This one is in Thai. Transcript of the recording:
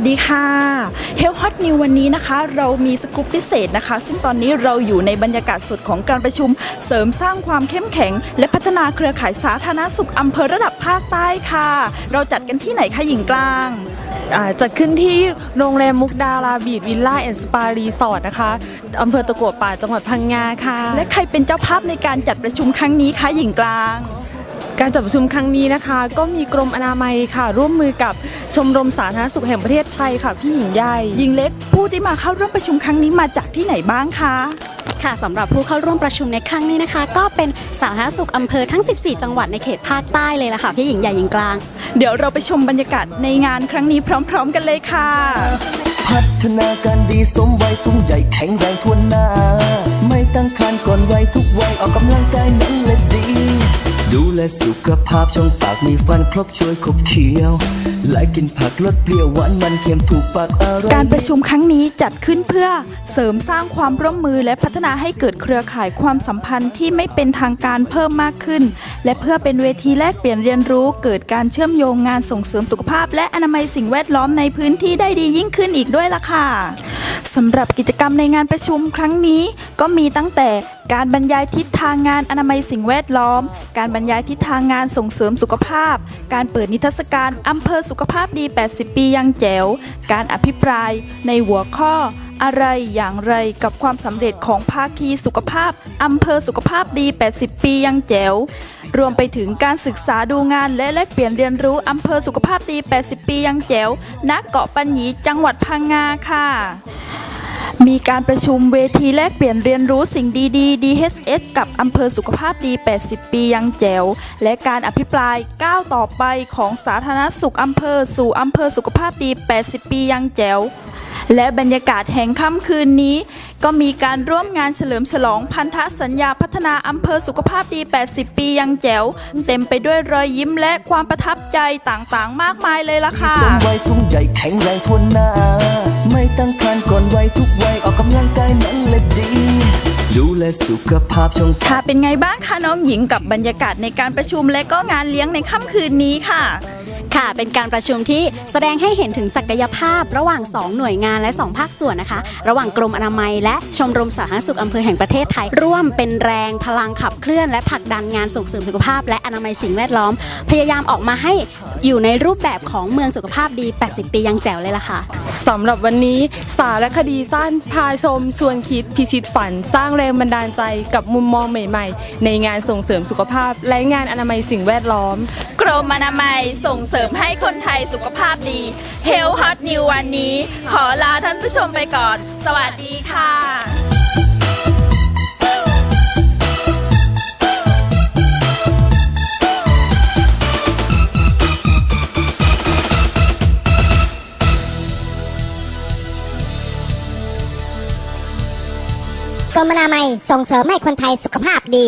วัสดีค่ะ Health Hot New วันนี้นะคะ เรามีสกู๊ปพิเศษนะคะ ซึ่งตอนนี้เราอยู่ในบรรยากาศสดของการประชุม เสริมสร้างความเข้มแข็ง และพัฒนาเครือข่ายสาธารณสุขอำเภอระดับภาคใต้ค่ะ เราจัดกันที่ไหนคะหญิงกลางอ่าจัดขึ้นที่โรงแรมมุกดาราบีดวิลล่าแอนด์สปารีสอร์ทนะคะอำเภอตะกัวป่าจังหวัดพังงาค่ะ และใครเป็นเจ้าภาพในการจัดประชุมครั้งนี้คะหญิงกลาง การจัดประชุมครั้งนี้นะคะ ก็มีกรมอนามัยค่ะ ร่วมมือกับชมรมสาธารณสุขแห่งประเทศไทยค่ะ พี่หญิงใหญ่หญิงเล็กผู้ที่มาเข้าร่วมประชุมครั้งนี้มาจากที่ไหนบ้างคะค่ะสำหรับผู้เข้าร่วมประชุมในครั้งนี้นะคะ ก็เป็นสาธารณสุขอำเภอทั้ง 14 จังหวัดในเขตภาคใต้เลยล่ะค่ะพี่หญิงใหญ่หญิงกลาง เดี๋ยวเราไปชมบรรยากาศในงานครั้งนี้พร้อม ๆ กันเลยค่ะ พัฒนาการดีสมวัยสูงใหญ่แข็งแรงทวนหน้า แลสุขภาพช่องปากมีฟันครบช่วยขบเคี้ยว และกินผักลดเปรี้ยวหวานมันเค็มถูกปากอร่อย การประชุมครั้งนี้จัดขึ้นเพื่อเสริมสร้างความร่วมมือและพัฒนาให้เกิดเครือข่ายความสัมพันธ์ที่ไม่เป็นทางการเพิ่มมากขึ้น และเพื่อเป็นเวทีแลกเปลี่ยนเรียนรู้ เกิดการเชื่อมโยงงานส่งเสริมสุขภาพ และอนามัยสิ่งแวดล้อมในพื้นที่ได้ดียิ่งขึ้นอีกด้วยล่ะค่ะสำหรับกิจกรรมในงานประชุมครั้งนี้ก็มีตั้งแต่ การบรรยายทิศทางงานอนามัยสิ่งแวดล้อม การบรรยายทิศทางงานส่งเสริมสุขภาพ การเปิดนิทรรศการอำเภอสุขภาพดี 80 ปียังแจ๋ว การอภิปรายในหัวข้ออะไรอย่างไรกับความสำเร็จของภาคีสุขภาพอำเภอสุขภาพดี 80 ปียังแจ๋ว รวมไปถึงการศึกษาดูงานและแลกเปลี่ยนเรียนรู้อำเภอสุขภาพดี 80 ปียังแจ๋วณเกาะปัญญีจังหวัดพังงาค่ะ มีการประชุมเวทีแลกเปลี่ยนเรียนรู้สิ่งดีๆ DHS กับอำเภอสุขภาพดี 80 ปียังแจ๋ว และการอภิปรายก้าวต่อไปของสาธารณสุขอำเภอสู่อำเภอสุขภาพดี 80 ปียังแจ๋ว และบรรยากาศแห่งค่ำคืนนี้ ก็มีการร่วมงานเฉลิมฉลองพันธสัญญาพัฒนาอำเภอสุขภาพดี 80 ปียังแจ๋วเต็มไปด้วยรอยยิ้มและความประทับใจต่างๆ มากมายเลยล่ะค่ะ สมวัยสูงใหญ่แข็งแรงทวนหน้า ตั้งครรภ์ก่อนวัยทุกวัยออกกำลังกายนั้นแหละดี ดูแลสุขภาพช่องค่ะเป็นไงบ้างคะน้องหญิงกับบรรยากาศในการประชุมและก็งานเลี้ยงในค่ำคืนนี้ค่ะ ค่ะ เป็นการประชุมที่แสดงให้เห็นถึงศักยภาพ ระหว่าง 2 หน่วยงานและ 2 ภาคส่วนนะคะ ระหว่างกรมอนามัย และชมรมสาธารณสุขอำเภอแห่งประเทศไทย ร่วมเป็นแรงพลังขับเคลื่อน และผลักดันงานส่งเสริมสุขภาพ และอนามัยสิ่งแวดล้อม พยายามออกมาให้อยู่ในรูปแบบของเมืองสุขภาพดี 80 ปียังแจ๋วเลยล่ะค่ะสำหรับวันนี้สารคดีสั้นพาชม ชวนคิดพิชิตฝัน สร้างแรงบันดาลใจกับมุมมองใหม่ ๆ ในงานส่งเสริมสุขภาพ และงานอนามัยสิ่งแวดล้อม กรมอนามัยส่งเสริมให้คนไทยสุขภาพดี Health Hot New วันนี้ ขอลาท่านผู้ชมไปก่อน สวัสดีค่ะกรมอนามัยส่งเสริมให้คนไทยสุขภาพดี